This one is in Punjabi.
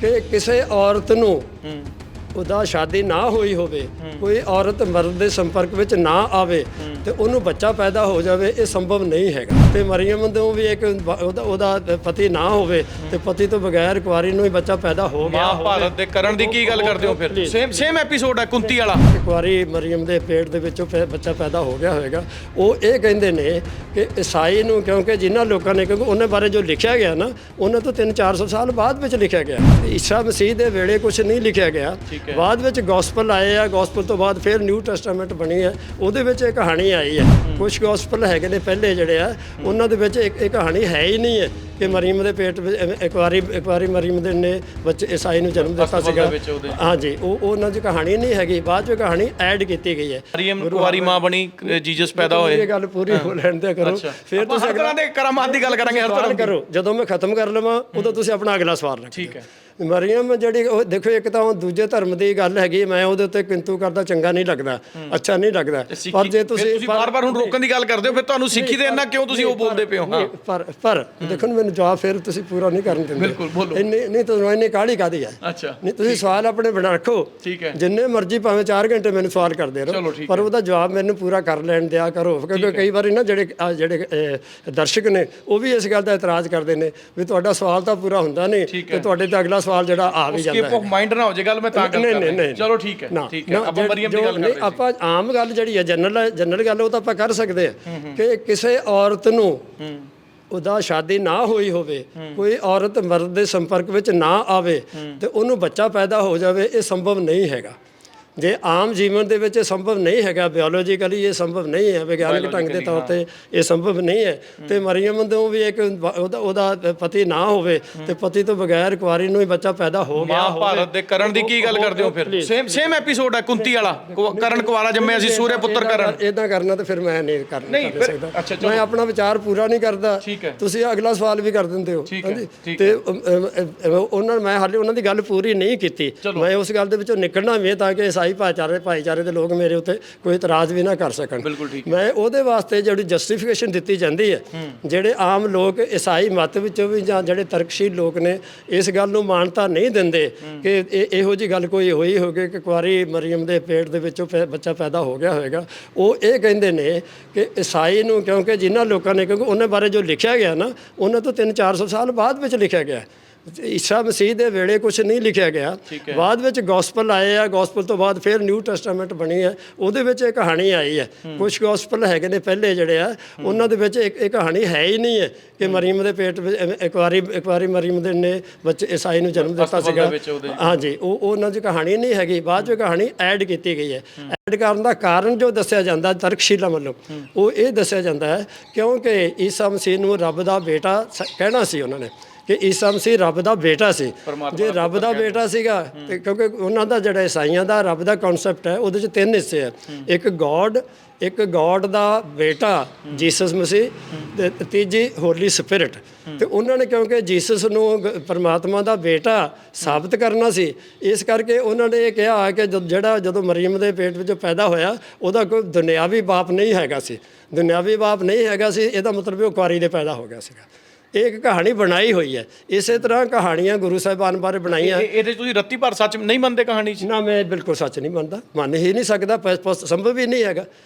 ਕਿ ਕਿਸੇ ਔਰਤ ਨੂੰ ਉਹਦਾ ਸ਼ਾਦੀ ਨਾ ਹੋਈ ਹੋਵੇ ਕੋਈ ਔਰਤ ਮਰਦ ਦੇ ਸੰਪਰਕ ਵਿੱਚ ਨਾ ਆਵੇ ਤੇ ਉਹਨੂੰ ਬੱਚਾ ਪੈਦਾ ਹੋ ਜਾਵੇ ਇਹ ਸੰਭਵ ਨਹੀਂ ਹੈਗਾ। ਤੇ ਮਰੀਮ ਤੋਂ ਵੀ ਇੱਕ ਉਹਦਾ ਉਹਦਾ ਪਤੀ ਨਾ ਹੋਵੇ ਤੇ ਪਤੀ ਤੋਂ ਬਗੈਰ ਕੁਆਰੀ ਨੂੰ ਹੀ ਬੱਚਾ ਪੈਦਾ ਹੋ ਗਿਆ ਹੋਵੇ। ਮਹਾਭਾਰਤ ਦੇ ਕਰਨ ਦੀ ਕੀ ਗੱਲ ਕਰਦੇ ਹੋ ਫਿਰ. ਸੇਮ ਸੇਮ ਐਪੀਸੋਡ ਹੈ ਕੁੰਤੀ ਵਾਲਾ। ਕੁਆਰੀ ਮਰੀਮ ਦੇ ਪੇਟ ਦੇ ਵਿੱਚੋਂ ਬੱਚਾ ਪੈਦਾ ਹੋ ਗਿਆ ਹੋਵੇਗਾ ਉਹ ਇਹ ਕਹਿੰਦੇ ਨੇ ਕਿ ਈਸਾਈ ਨੂੰ ਕਿਉਂਕਿ ਜਿਨ੍ਹਾਂ ਲੋਕਾਂ ਨੇ ਕਿਉਂਕਿ ਉਹਨਾਂ ਬਾਰੇ ਜੋ ਲਿਖਿਆ ਗਿਆ ਨਾ ਉਹਨਾਂ ਤੋਂ 3-400 ਸਾਲ ਬਾਅਦ ਵਿੱਚ ਲਿਖਿਆ ਗਿਆ। ਈਸਾ ਮਸੀਹ ਦੇ ਵੇਲੇ ਕੁਝ ਨਹੀਂ ਲਿਖਿਆ ਗਿਆ। ਬਾਅਦ ਵਿੱਚ ਗੋਸਪਲ ਆਏ ਆ ਗੋਸਪਲ ਤੋਂ ਬਾਅਦ ਫਿਰ ਨਿਊ ਟੈਸਟਾਮੈਂਟ ਬਣੀ ਹੈ। ਉਹਦੇ ਵਿੱਚ ਇੱਕ ਕਹਾਣੀ ਆਈ ਹੈ। ਕੁਝ ਗੋਸਪਲ ਹੈਗੇ ਨੇ ਪਹਿਲੇ ਜਿਹੜੇ ਆ ਉਹਨਾਂ ਦੇ ਵਿੱਚ ਇੱਕ ਇੱਕ ਕਹਾਣੀ ਹੈ ਹੀ ਨਹੀਂ ਹੈ ਕਿ ਮਰੀਮ ਦੇ ਪੇਟ ਵਿੱਚ ਇੱਕ ਵਾਰੀ ਇੱਕ ਵਾਰੀ ਮਰੀਮ ਦੇ ਨੇ ਬੱਚੇ ਈਸਾਈ ਨੂੰ ਜਨਮ ਦਿੱਤਾ ਦੇ ਸੀਗਾ। ਵਿੱਚ। ਹਾਂਜੀ ਉਹ ਉਹ ਉਹਨਾਂ ਦੀ ਕਹਾਣੀ ਨਹੀਂ ਹੈਗੀ। ਬਾਅਦ ਚ ਕਹਾਣੀ ਐਡ ਕੀਤੀ ਗਈ ਹੈ। ਮਰੀਮ ਕੁਵਾਰੀ ਮਾਂ ਬਣੀ ਜੀਸਸ ਪੈਦਾ ਇਹ ਹੋਏ ਗੱਲ ਪੂਰੀ ਹੋ। ਲੈਣ ਦਿਆ ਕਰੋ। ਫਿਰ ਤੁਸੀਂ ਦੇ ਕਰਾਮਾਤ ਦੀ ਗੱਲ ਕਰਾਂਗੇ ਹਰ ਤਰ੍ਹਾਂ ਦੀ। ਕਰੋ। ਜਦੋਂ ਮੈਂ ਖਤਮ ਕਰ ਲਵਾਂ ਉਦੋਂ ਤੁਸੀਂ ਆਪਣਾ ਅਗਲਾ ਸਵਾਲ ਰੱਖੋ ਠੀਕ ਹੈ। ਮਰੀਮ ਜਿਹੜੀ ਉਹ ਦੇਖੋ ਇੱਕ ਤਾਂ ਉਹ ਦੂਜੇ ਧਰਮ ਦੀ ਗੱਲ ਹੈਗੀ ਮੈਂ ਉਹਦੇ ਉੱਤੇ ਕਿੰਤੂ ਕਰਦਾ ਚੰਗਾ ਨਹੀਂ ਲੱਗਦਾ ਅੱਛਾ ਨਹੀਂ ਲੱਗਦਾ। ਪਰ ਜੇ ਤੁਸੀਂ ਤੁਸੀਂ ਬਾਰ-ਬਾਰ ਹੁਣ ਰੋਕਣ ਦੀ ਗੱਲ ਕਰਦੇ ਹੋ ਫਿਰ ਤੁਹਾਨੂੰ ਸਿੱਖੀ ਦੇ ਇੰਨਾ ਕਿਉਂ ਤੁਸੀਂ ਉਹ ਬੋਲਦੇ ਪਏ ਹੋ? ਨਹੀਂ, ਪਰ ਪਰ ਦੇਖੋ ਮੈਨੂੰ ਜਵਾਬ ਫਿਰ ਤੁਸੀਂ ਪੂਰਾ ਨਹੀਂ ਕਰਨ ਦਿੰਦੇ। ਬਿਲਕੁਲ, ਬੋਲੋ। ਇੰਨੀ ਨਹੀਂ ਤੁਹਾਨੂੰ ਇੰਨੀ ਕਾਹਲੀ ਕਾਦੀ ਹੈ? ਅੱਛਾ ਨਹੀਂ ਤੁਸੀਂ ਸਵਾਲ ਆਪਣੇ ਬਣਾ ਰੱਖੋ। ਠੀਕ ਹੈ। ਜਿੰਨੇ ਮਰਜ਼ੀ ਭਾਵੇਂ 4 ਘੰਟੇ ਮੈਨੂੰ ਸਵਾਲ ਕਰਦੇ ਰਹੋ ਪਰ ਉਹਦਾ ਜਵਾਬ ਮੈਨੂੰ ਪੂਰਾ ਕਰ ਲੈਣ ਦਿਆ ਕਰੋ ਕਿਉਂਕਿ ਕਈ ਵਾਰੀ ਨਾ ਜਿਹੜੇ ਜਿਹੜੇ ਦਰਸ਼ਕ ਨੇ ਉਹ ਵੀ ਇਸ ਗੱਲ ਦਾ ਇਤਰਾਜ਼ ਕਰਦੇ ਨੇ ਵੀ ਤੁਹਾਡਾ ਸਵਾਲ ਤਾਂ ਪੂਰਾ ਹੁੰਦਾ ਨਹੀਂ। ਤੇ ਤੁਹਾਡੇ ਤੇ ਅਗਲਾ ਸਵਾਲ ਜਿਹੜਾ ਆ ਵੀ ਜਾਂਦਾ ਆਫ ਮਾਈਂਡ ਨਾ ਹੋ ਜੇ ਗੱਲ ਮੈਂ ਤਾਂ ਗੱਲ ਕਰ ਰਿਹਾ। ਚਲੋ ਠੀਕ ਹੈ ਠੀਕ ਹੈ। ਆਪਾਂ ਮਰੀਮ ਦੀ ਗੱਲ ਕਰ ਰਹੇ ਸੀ। ਆਪਾਂ ਆਮ ਗੱਲ ਜਿਹੜੀ ਹੈ ਜਨਰਲ ਜਨਰਲ ਗੱਲ ਉਹ ਤਾਂ ਆਪਾਂ ਕਰ ਸਕਦੇ ਆ ਕਿ ਕਿਸੇ ਔਰਤ ਨੂੰ ਉਹਦਾ ਸ਼ਾਦੀ ਨਾ ਹੋਈ ਹੋਵੇ ਕੋਈ ਔਰਤ ਮਰਦ ਦੇ ਸੰਪਰਕ ਵਿੱਚ ਨਾ ਆਵੇ ਤੇ ਉਹਨੂੰ ਬੱਚਾ ਪੈਦਾ ਹੋ ਜਾਵੇ ਇਹ ਸੰਭਵ ਨਹੀਂ ਹੈਗਾ। ਜੇ ਆਮ ਜੀਵਨ ਦੇ ਵਿੱਚ ਇਹ ਸੰਭਵ ਨਹੀਂ ਹੈਗਾ ਬਿਓਲੋਜੀਕਲੀ ਇਹ ਸੰਭਵ ਨਹੀਂ ਹੈ ਵਿਗਿਆਨਿਕ ਢੰਗ ਦੇ ਤੌਰ ਤੇ ਇਹ ਸੰਭਵ ਨਹੀਂ ਹੈ। ਤੇ ਮਰੀਮ ਤੋਂ ਵੀ ਇੱਕ ਉਹਦਾ ਪਤੀ ਨਾ ਹੋਵੇ ਤੇ ਪਤੀ ਤੋਂ ਬਗੈਰ ਕੁਆਰੀ ਨੂੰ ਹੀ ਬੱਚਾ ਪੈਦਾ ਹੋ ਗਿਆ ਹੋਵੇ। ਮਹਾਭਾਰਤ ਦੇ ਕਰਨ ਦੀ ਕੀ ਗੱਲ ਕਰਦੇ ਹੋ ਫਿਰ? ਸੇਮ ਸੇਮ ਐਪੀਸੋਡ ਹੈ ਕੁੰਤੀ ਵਾਲਾ। ਕਰਨ ਕੁਵਾਰਾ ਜੰਮਿਆ ਸੀ ਸੂਰਯ ਪੁੱਤਰ ਕਰਨ। ਇਦਾਂ ਕਰਨਾ ਤਾਂ ਫਿਰ ਮੈਂ ਨਹੀਂ ਕਰ ਸਕਦਾ। ਮੈਂ ਆਪਣਾ ਵਿਚਾਰ ਪੂਰਾ ਨਹੀਂ ਕਰਦਾ। ਤੁਸੀਂ ਅਗਲਾ ਸਵਾਲ ਵੀ ਕਰ ਦਿੰਦੇ ਹੋ। ਹਾਂਜੀ। ਤੇ ਉਹਨਾਂ ਮੈਂ ਹਾਲੇ ਉਹਨਾਂ ਦੀ ਗੱਲ ਪੂਰੀ ਨਹੀਂ ਕੀਤੀ। ਮੈਂ ਉਸ ਗੱਲ ਦੇ ਵਿੱਚੋਂ ਨਿਕਲਣਾ ਵੀ ਤਾਂ ਕਿ ਈਸਾਈ ਭਾਈਚਾਰੇ ਭਾਈਚਾਰੇ ਦੇ ਲੋਕ ਮੇਰੇ ਉੱਤੇ ਕੋਈ ਇਤਰਾਜ਼ ਵੀ ਨਾ ਕਰ ਸਕਣ। ਬਿਲਕੁਲ ਠੀਕ ਮੈਂ ਉਹਦੇ ਵਾਸਤੇ ਜਿਹੜੀ ਜਸਟੀਫਿਕੇਸ਼ਨ ਦਿੱਤੀ ਜਾਂਦੀ ਹੈ ਜਿਹੜੇ ਆਮ ਲੋਕ ਈਸਾਈ ਮਤ ਵਿੱਚੋਂ ਵੀ ਜਾਂ ਜਿਹੜੇ ਤਰਕਸ਼ੀਲ ਲੋਕ ਨੇ ਇਸ ਗੱਲ ਨੂੰ ਮਾਨਤਾ ਨਹੀਂ ਦਿੰਦੇ ਕਿ ਇਹ ਇਹੋ ਜੀ ਗੱਲ ਕੋਈ ਹੋਈ ਹੋਵੇ ਕਿ ਕੁਆਰੀ ਮਰੀਮ ਦੇ ਪੇਟ ਦੇ ਵਿੱਚੋਂ ਬੱਚਾ ਪੈਦਾ ਹੋ ਗਿਆ ਹੋਵੇਗਾ। ਉਹ ਇਹ ਕਹਿੰਦੇ ਨੇ ਕਿ ਈਸਾਈ ਨੂੰ ਕਿਉਂਕਿ ਜਿਨ੍ਹਾਂ ਲੋਕਾਂ ਨੇ ਕਿਉਂਕਿ ਉਹਨਾਂ ਬਾਰੇ ਜੋ ਲਿਖਿਆ ਗਿਆ ਨਾ ਉਹਨਾਂ ਤੋਂ 3-400 ਸਾਲ ਬਾਅਦ ਵਿੱਚ ਲਿਖਿਆ ਗਿਆ। ਈਸਾ ਮਸੀਹ ਦੇ ਵੇਲੇ ਕੁਝ ਨਹੀਂ ਲਿਖਿਆ ਗਿਆ। ਬਾਅਦ ਵਿੱਚ ਗੋਸਪਲ ਆਏ ਆ ਗੋਸਪਲ ਤੋਂ ਬਾਅਦ ਫਿਰ ਨਿਊ ਟੈਸਟਾਮੈਂਟ ਬਣੀ ਹੈ। ਉਹਦੇ ਵਿੱਚ ਇੱਕ ਕਹਾਣੀ ਆਈ ਹੈ। ਕੁਝ ਗੋਸਪਲ ਹੈਗੇ ਨੇ ਪਹਿਲੇ ਜਿਹੜੇ ਆ ਉਹਨਾਂ ਦੇ ਵਿੱਚ ਇੱਕ ਇੱਕ ਕਹਾਣੀ ਹੈ ਹੀ ਨਹੀਂ ਹੈ ਕਿ ਮਰੀਮ ਦੇ ਪੇਟ ਵਿੱਚ ਇੱਕ ਵਾਰੀ ਇੱਕ ਵਾਰੀ ਮਰੀਮ ਦੇ ਨੇ ਬੱਚੇ ਈਸਾਈ ਨੂੰ ਜਨਮ ਦਿੱਤਾ ਸੀਗਾ। ਹਾਂਜੀ ਉਹ ਉਹ ਉਹਨਾਂ ਦੀ ਕਹਾਣੀ ਨਹੀਂ ਹੈਗੀ। ਬਾਅਦ ਵਿੱਚ ਕਹਾਣੀ ਐਡ ਕੀਤੀ ਗਈ ਹੈ। ਐਡ ਕਰਨ ਦਾ ਕਾਰਨ ਜੋ ਦੱਸਿਆ ਜਾਂਦਾ ਤਰਕਸ਼ੀਲਾ ਵੱਲੋਂ ਉਹ ਇਹ ਦੱਸਿਆ ਜਾਂਦਾ ਹੈ ਕਿਉਂਕਿ ਈਸਾ ਮਸੀਹ ਨੂੰ ਰੱਬ ਦਾ ਬੇਟਾ ਕਹਿਣਾ ਸੀ ਉਹਨਾਂ ਨੇ। ਕਿ ਈਸਾ ਮਸੀਹ ਰੱਬ ਦਾ ਬੇਟਾ ਸੀ। ਜੇ ਰੱਬ ਦਾ ਬੇਟਾ ਸੀਗਾ ਤੇ ਕਿਉਂਕਿ ਉਹਨਾਂ ਦਾ ਜਿਹੜਾ ਈਸਾਈਆਂ ਦਾ ਰੱਬ ਦਾ ਕਨਸੈਪਟ ਹੈ ਉਹਦੇ ਚ ਤਿੰਨ ਹਿੱਸੇ ਆ। ਇੱਕ ਗੋਡ ਇੱਕ ਗੋਡ ਦਾ ਬੇਟਾ ਜੀਸਸ ਮਸੀਹ ਤੇ ਤੀਜੀ ਹੋਲੀ ਸਪਿਰਿਟ ਤੇ ਉਹਨਾਂ ਨੇ ਕਿਉਂਕਿ ਜੀਸਸ ਨੂੰ ਪਰਮਾਤਮਾ ਦਾ ਬੇਟਾ ਸਾਬਤ ਕਰਨਾ ਸੀ ਇਸ ਕਰਕੇ ਉਹਨਾਂ ਨੇ ਇਹ ਕਿਹਾ ਕਿ ਜਿਹੜਾ ਜਦੋਂ ਮਰੀਮ ਦੇ ਪੇਟ ਵਿੱਚੋਂ ਪੈਦਾ ਹੋਇਆ ਉਹਦਾ ਕੋਈ ਦੁਨਿਆਵੀ ਬਾਪ ਨਹੀਂ ਹੈਗਾ ਸੀ। ਦੁਨਿਆਵੀ ਬਾਪ ਨਹੀਂ ਹੈਗਾ ਸੀ ਇਹਦਾ ਮਤਲਬ ਉਹ ਕੁਆਰੀ ਦੇ ਪੈਦਾ ਹੋ ਗਿਆ ਸੀਗਾ। ਇਹ ਇੱਕ ਕਹਾਣੀ ਬਣਾਈ ਹੋਈ ਹੈ। ਇਸੇ ਤਰ੍ਹਾਂ ਕਹਾਣੀਆਂ ਗੁਰੂ ਸਾਹਿਬਾਨ ਬਾਰੇ ਬਣਾਈਆਂ। ਇਹ- ਇਹਦੇ 'ਚ ਤੁਸੀਂ ਰੱਤੀ ਭਰ ਸੱਚ ਨਹੀਂ ਮੰਨਦੇ ਕਹਾਣੀ 'ਚ? ਨਾ ਮੈਂ ਬਿਲਕੁਲ ਸੱਚ ਨਹੀਂ ਮੰਨਦਾ। ਮੰਨ ਹੀ ਨਹੀਂ ਸਕਦਾ ਪ- ਪ- ਸੰਭਵ ਹੀ ਨਹੀਂ ਹੈਗਾ।